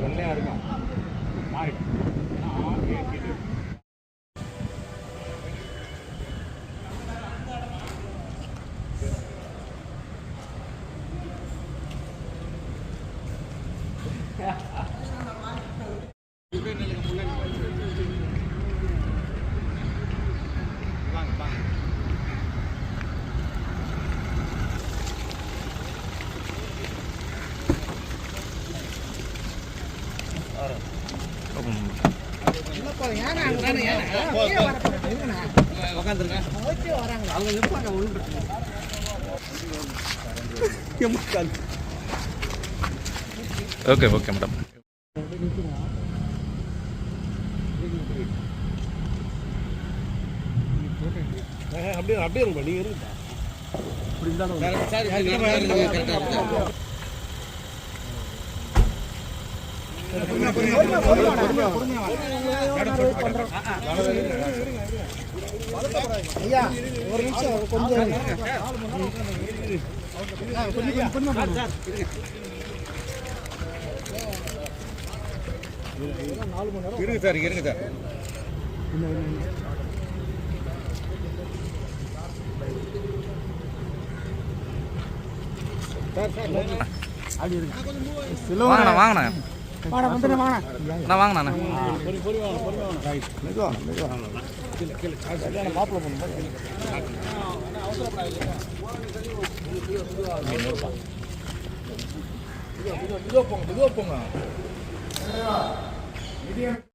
வெள்ளையா இருக்கும் மாறிடும் Yeah. ஓகே ஓகே மேடம் அப்படியே அப்படியே இருங்க நீங்க இருங்க ஐயா ஒரு நிமிஷம் கொஞ்சம் இருங்க சார். இருங்க சார் வாங்கண்ணா. வாங்கண்ணா. வாடா வந்துடு வாங்கண்ணா போங்க போங்க